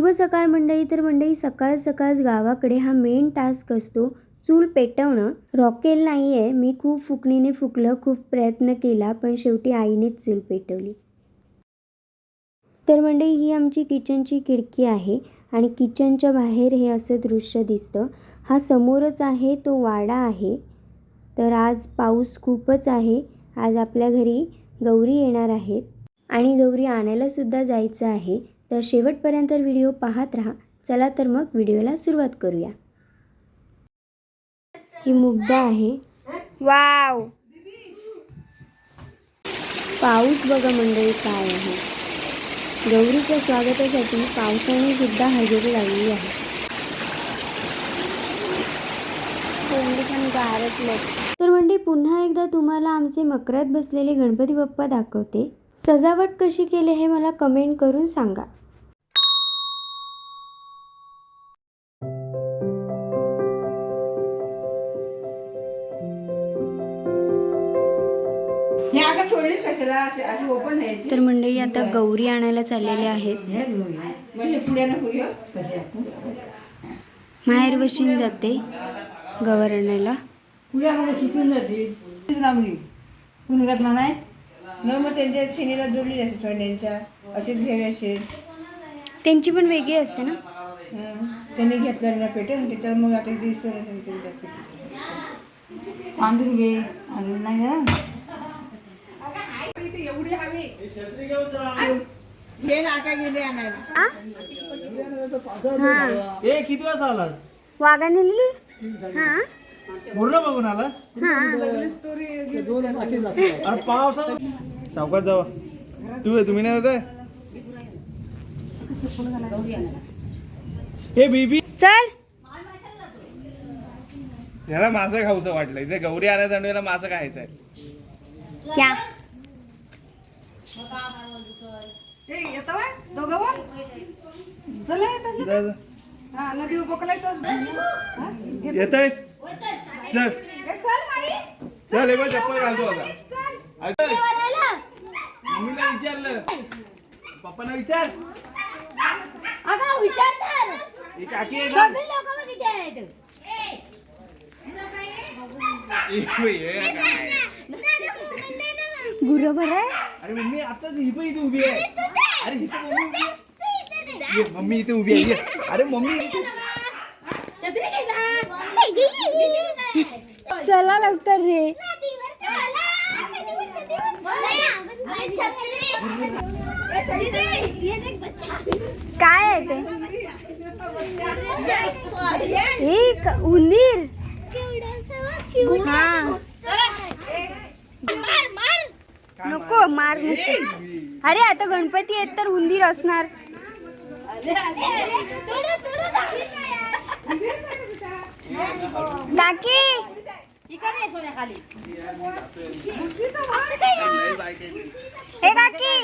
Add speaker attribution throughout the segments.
Speaker 1: शुभ सकाळ मंडळी तर मंडळी सकाळ सकाळ गावाकडे हा मेन टास्क असतो. चूल पेटवणं. रॉकेल नाही आहे मी खूप फुकणीने फुकलं खूप प्रयत्न केला पण शेवटी आईनेच चूल पेटवली. तर मंडळी ही आमची किचनची खिडकी आहे आणि किचनच्या बाहेर हे असं दृश्य दिसतं. हा समोरच आहे तो वाडा आहे. तर आज पाऊस खूपच आहे. आज आपल्या घरी गौरी येणार आहेत. आणि गौरी आणायला सुद्धा जायचं आहे. तर शेवटपर्यंत व्हिडिओ पाहत राहा. चला तर मग व्हिडिओला सुरुवात करूया. ही मुग्धा आहे. वाव! पाऊस बघा मंडळी काय आहे. गौरीच्या स्वागतासाठी पावसाने सुद्धा हजेरी लावली आहे. तर म्हणजे पुन्हा एकदा तुम्हाला आमचे मकरात बसलेले गणपती बाप्पा दाखवते. सजावट कशी केली हे मला कमेंट करून सांगा. तर मंडळी आता गौरी आणायला चाललेले आहेत.
Speaker 2: म्हणजे
Speaker 1: माहेर बशीन जाते गवर आणायला.
Speaker 2: कुणी घातला नाही? न मग त्यांच्या शिनीला जोडली असे सोन्यांच्या अशीच घ्यावी असेल.
Speaker 1: त्यांची पण वेगळी असते ना.
Speaker 2: त्यांनी घेतलं ना पेटे त्याच्यावर मग आता तांदूळ घे. नाही एवढी हवी. हे नाका गेले आणायला.
Speaker 1: हा.
Speaker 3: ए किती वाजता आला
Speaker 1: वाघा नेली हा.
Speaker 3: पूर्ण बघून आला
Speaker 1: हा.
Speaker 3: अरे सावकाश जावा. तू तुम्ही नाही जात हे बीबी.
Speaker 1: चल.
Speaker 3: याला मासं खाऊचं वाटलं. इथे गौरी आणायचं आणि याला मासं खायचं आहे
Speaker 1: क्या?
Speaker 3: जा, जा. येतोयस? चल. चल हे बघ चप्पल घालतो आता. मम्मीला विचारलं. पप्पाला विचार. ही काकी आहे का? ए, हे काय?
Speaker 1: गुरु बरं आहे.
Speaker 3: अरे मम्मी आताच ही पण इथे उभी आहे. अरे ही पण मम्मी. उभी आहे. ये, मम्मी इथे उभी आहे. ये. अरे मम्मी. इथे-
Speaker 1: चला लवकर रे. काय आहे ते? एक उंदीर हा. नको मार नको. अरे आता गणपती आहेत तर उंदीर असणार. काकी! हे काकी!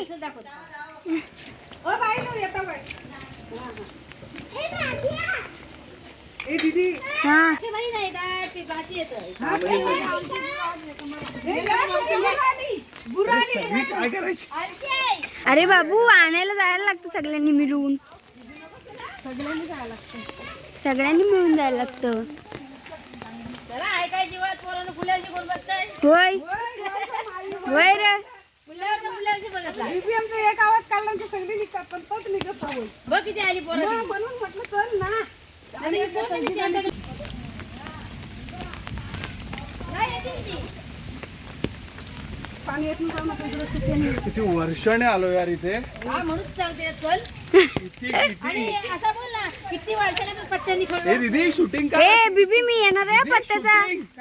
Speaker 1: हा
Speaker 3: काय करायची?
Speaker 1: अरे बाबू आणायला जायला लागतं सगळ्यांनी मिळून. सगळ्यांनी मिळून जायला लागतं. होय. होय रे.
Speaker 2: एक आवाज काढला की सगळी निघतात पण तोच निघत नाही.
Speaker 4: बघ किती आली पोरं
Speaker 2: हा, म्हणून म्हटलं चल ना
Speaker 4: आणि हे पोरं किती आली?
Speaker 2: पाणी येत नव्हतं ना, पण तुला सुट्टी नाही.
Speaker 3: किती वर्षाने आलो यार इथे
Speaker 4: हा म्हणून सांगते चल
Speaker 3: किती किती
Speaker 4: आणि असं बोल ना किती पत्त्यांनी
Speaker 3: ए
Speaker 4: खेळलो?
Speaker 3: दीदी शूटिंग का
Speaker 1: ए बीबी मी येणार आहे पत्त्याचा.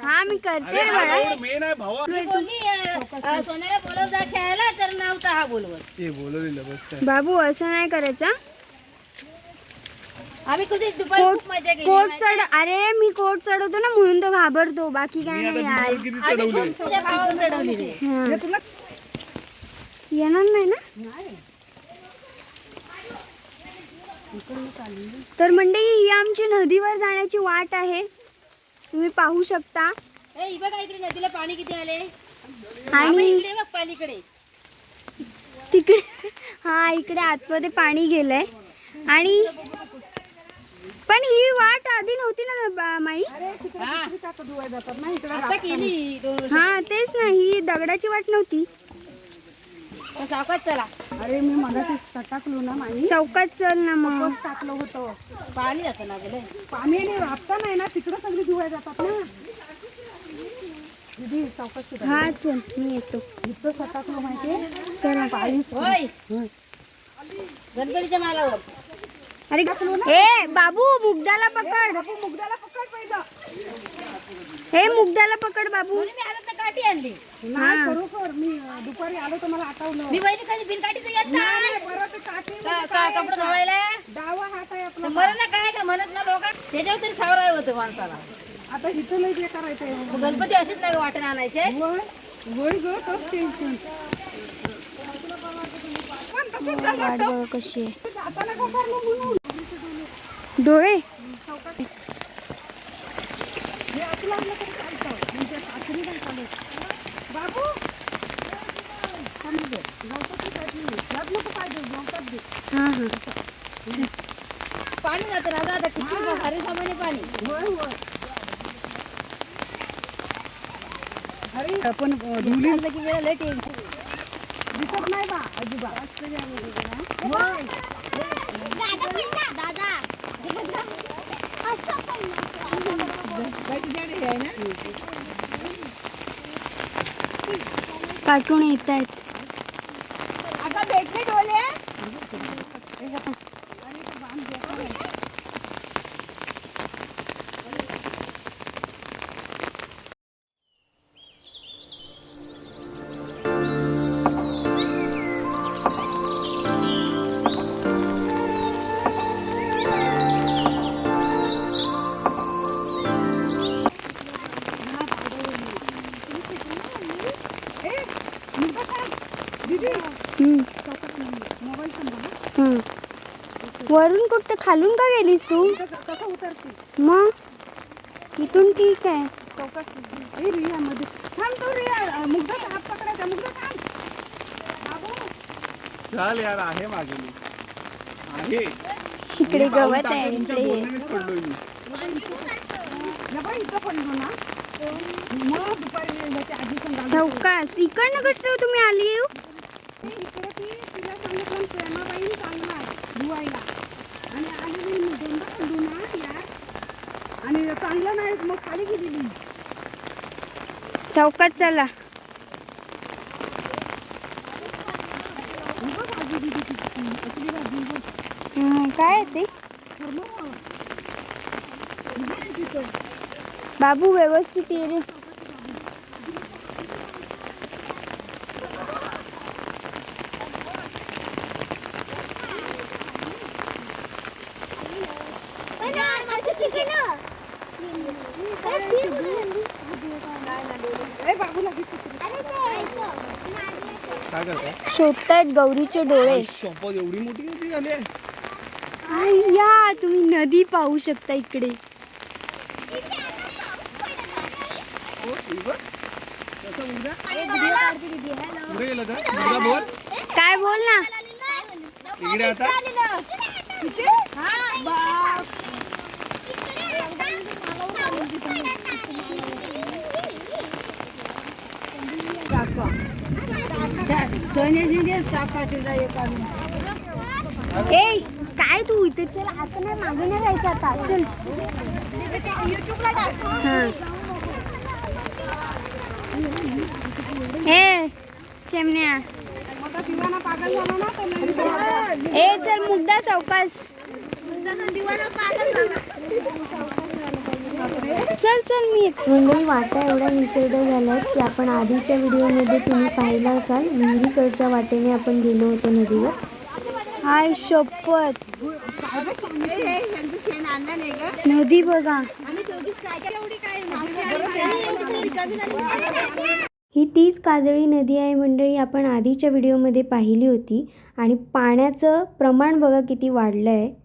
Speaker 1: हा मी करते रे बाळा.
Speaker 3: मेन आहे भावा.
Speaker 4: मी बोलली अं, सोन्याला बोलव जा खेळायला तर नव्हता हा बोलवत.
Speaker 3: ए बोलवलेलं बस काय.
Speaker 1: बाबू असं नाही करायचं
Speaker 4: आम्ही कधी दुपारी
Speaker 1: कोट
Speaker 4: खूप मजा केली
Speaker 1: कोट चढ अरे मी कोट चढवतो ना म्हणून तो घाबरतो. बाकी काय
Speaker 3: मी आता
Speaker 1: नाही यार.
Speaker 3: बिजल किती चढवले
Speaker 4: तुझ्या भावाला चढवलेली.
Speaker 1: हा. येणार नाही ना? तर मंडळी ही आमची नदीवर जाण्याची वाट आहे. तुम्ही पाहू शकता.
Speaker 4: ए ही बघा इकडे नदीला पाणी किती आले
Speaker 1: आणि
Speaker 4: इकडे बघ पालीकडे.
Speaker 1: तिकडे हा इकडे आतमध्ये पाणी गेलंय. आणि पण ही वाट आधी नव्हती ना बा- माई.
Speaker 4: आता केली दोन वर्ष.
Speaker 1: हा तेच ना ही दगडाची वाट नव्हती.
Speaker 4: पण सावकाश चला.
Speaker 5: अरे मी मगाशी सटाकलो ना माई.
Speaker 1: चौकात चल ना मग.
Speaker 5: टाकलं होतं.
Speaker 4: पाणी जातं ना गेले
Speaker 5: पाणी आणि राबता नाही ना तिकडं सगळी धुवाय जातात ना. दीदी चौकशी
Speaker 1: हा चल मी येतो.
Speaker 5: इथं सटाकलो माहितीये
Speaker 1: चला.
Speaker 5: पाणी
Speaker 4: होय. गणपतीच्या मालावर.
Speaker 1: अरे ए बाबू मुग्धाला पकड.
Speaker 5: मुगद्याला पकड
Speaker 1: हे मुग्धाला पकड बाबू.
Speaker 4: मी आता काठी आणली.
Speaker 5: नाही खरोखर मी दुपारी आलो तर मला आठवलं.
Speaker 4: मी कधी येत नाही
Speaker 5: नाही, परत काठी
Speaker 4: कपडे धुवायला.
Speaker 5: डावा हात आहे आपला
Speaker 4: मरण ना काय का म्हणत ना लोक. त्याच्यावर तरी सावराय होतं माणसाला.
Speaker 5: आता इथं जे
Speaker 4: मग गणपती असेच नाही वाटण आणायचे.
Speaker 5: होय ग तोच टेन्शन? पण तसंच
Speaker 1: कशी आहे. डोळे.
Speaker 4: पाणी जातं राजा आता किती भारी सामान्य पाणी
Speaker 5: अरे आपण
Speaker 4: की वेळ लय टेन्शन
Speaker 5: दिसत नाही बा अजिबात.
Speaker 1: काटून येत आहेत वरून कुठं खालून का गेलीस तू?
Speaker 5: कसं उतरते?
Speaker 1: मग? इथून ठीक आहे.
Speaker 5: चौकात ए रिया मध्ये थांब तू रिया. मुग्धाचा हात पकडायचा मुग्धा थांब. बाबू.
Speaker 3: चल यार आहे मागे मी. आहे.
Speaker 1: इकडे गवत आहे
Speaker 3: तुमच्या
Speaker 1: इकडे.
Speaker 3: बोलण्यानेच पडलोय मी.
Speaker 5: या बाई इथं पडलो ना. मग दुपारी ह्याच्या आधी पण गाडी
Speaker 1: चौकास. इकडनं कसं तुम्ही आली येऊ?
Speaker 5: इकडे ती तिला सांगितलं प्रेमाबाई चालणार. धुवायला मी दोनदा पडलो ना यार आणि चांगलं नाही मग खाली गेलेली.
Speaker 1: चौकात चला. काय ते. बाबू व्यवस्थित ये रे
Speaker 3: काय करताय
Speaker 1: शोधतायत गौरीचे डोळे.
Speaker 3: एवढी मोठी झाली आहे.
Speaker 1: या तुम्ही नदी पाहू शकता इकडे.
Speaker 3: हो, ही बघ. कसं मुलगा? पुढे गेलं तर? मुलगा बोल.
Speaker 1: काय बोल ना?
Speaker 3: इकडे आता.
Speaker 1: ए काय तू इथे? चल आता नाही मागे नाही जायचं आता. चल. हे. हां ए चल चिमण्या
Speaker 5: चौकास. दिवाना पागल झाला
Speaker 1: चल चल मी मंडळी वाटा एवढ्या निसर्ग झाल्यात की आपण आधीच्या व्हिडिओमध्ये तुम्ही पाहिलं असाल. विहिरीकडच्या वाटेने आपण गेलो होतो नदीवर. हाय शपथ. नदी बघा. ही तीच काजळी नदी आहे मंडळी आपण आधीच्या व्हिडिओमध्ये पाहिली होती. आणि पाण्याचं प्रमाण बघा किती वाढलं आहे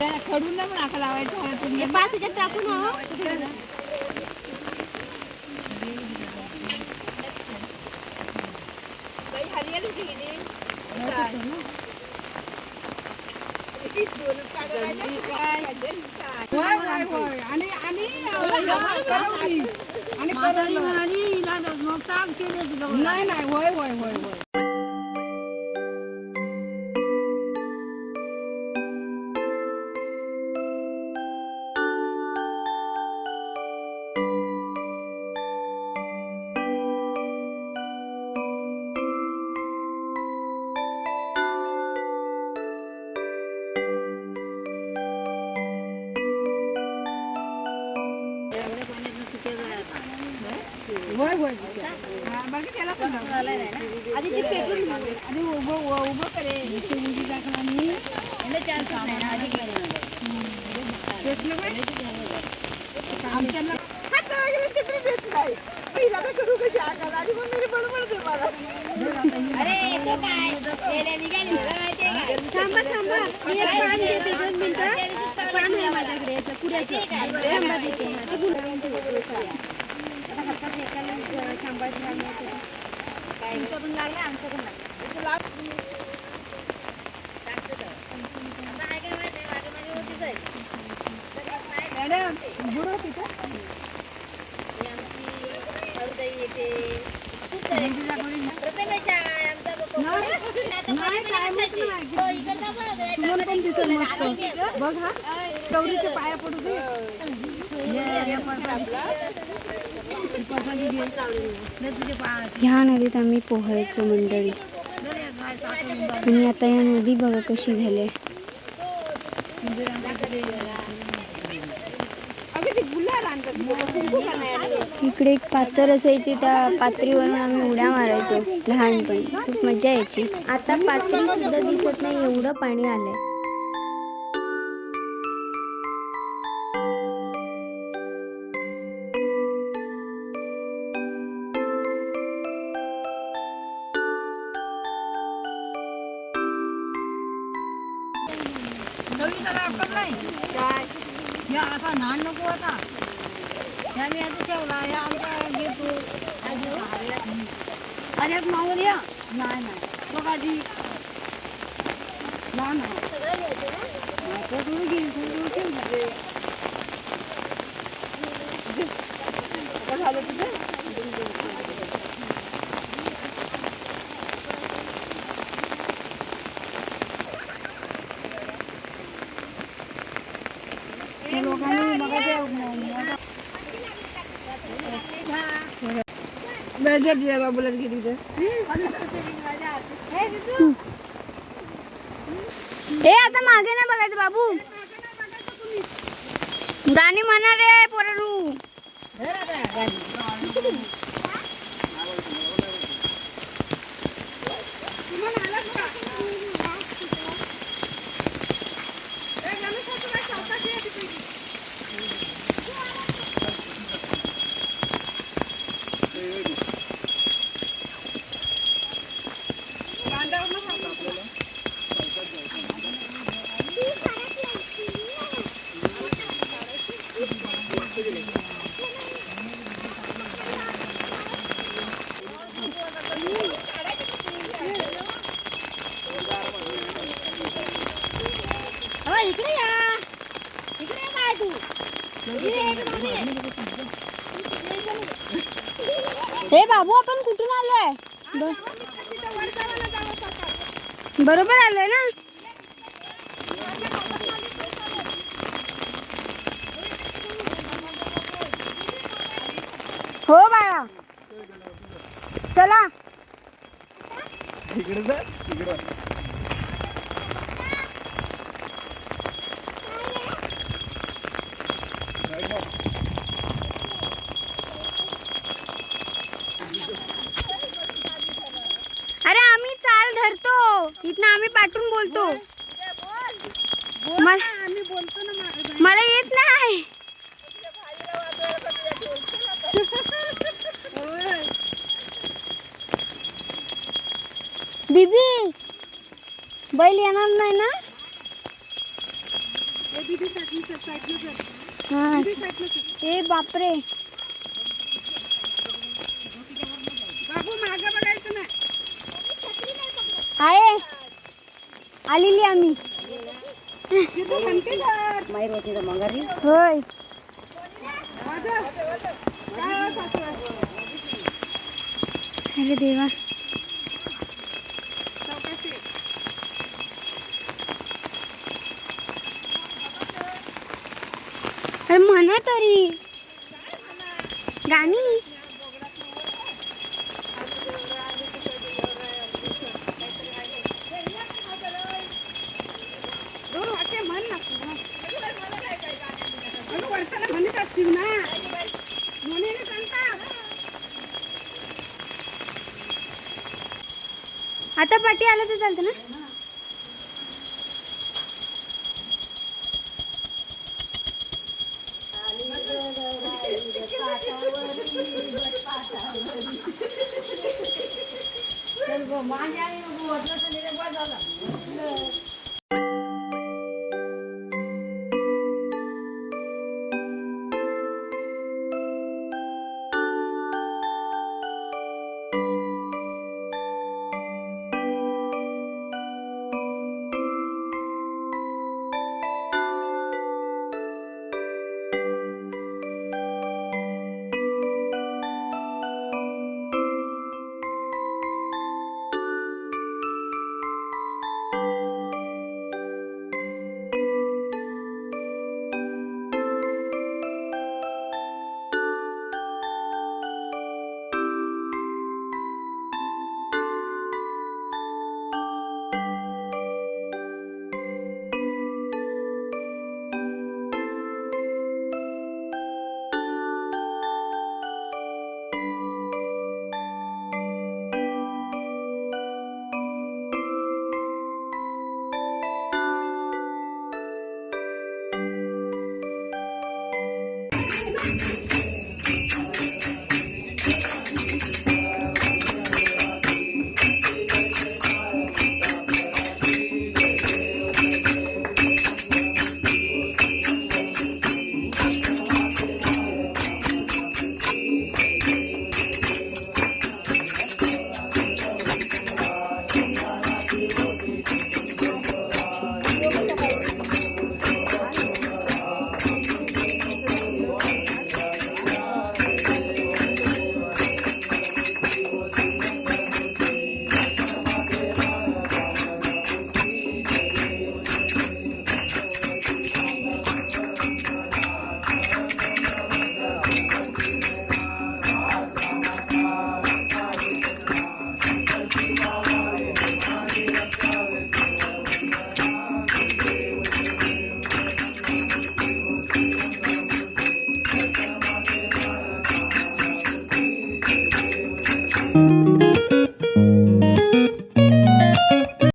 Speaker 5: गणपतीच्या खडून पण आका लावायचं
Speaker 4: बाकीच्या टाकू ना
Speaker 5: होय होय होय आणि. नाही होय होय होय होय
Speaker 4: थांबा थांबा मी एक पान देते दोन मिनिटं पान आहे माझ्याकडे याचं कुऱ्याचं थांबा देते गुलाब ठेवतो साड्या. आता हातात एकाला, अं, सांभाळायचं काम नाही केलं. तुमचं पण लागलं आमचं पण लागलं
Speaker 5: का
Speaker 4: ही आमची येते. हो, बघ,
Speaker 5: हा गौरीच्या पाया पडू दे
Speaker 1: ह्या नदीत आम्ही पोहायचो मंडळी. आणि आता या नदी बघा कशी झाली
Speaker 5: करणार
Speaker 1: इकडे एक पात्र असायची त्या पात्रीवरून आम्ही उड्या मारायचो लहानपणी. खूप मजा यायची. आता पात्री सुद्धा दिसत नाही एवढं पाणी आलंय.
Speaker 4: या असा लहान नको आता या मी आता ठेवला या आमचा घेतो आणि एक मागून या नाही नाही बघ आधी
Speaker 5: लहान आहे.
Speaker 4: आता थोडी घेईन थोडी थोडी ठेव
Speaker 5: आता झालं तुझं त्या लोकांनी बघा ते बाबूलाच गेली तर
Speaker 1: ए आता मागे नाही बघायचं बाबू. गाणी म्हणा रे. पोरारू
Speaker 4: अहो, इकडे या इकडे ये काय तू इकडे ये, इकडे मध्ये ये.
Speaker 1: हे बाबू आपण कुठून आलोय बरोबर आलोय ना? हो बाळा. चला.
Speaker 5: बीबी बैल येणार नाही ना? हा. ए बापरे.
Speaker 4: बाबू मागं बघायचं नाही.
Speaker 5: आहे. आलेली आम्ही. होय? अरे देवा. ना तरी. गाणी.
Speaker 4: 我
Speaker 5: 妈家的又给我
Speaker 6: 是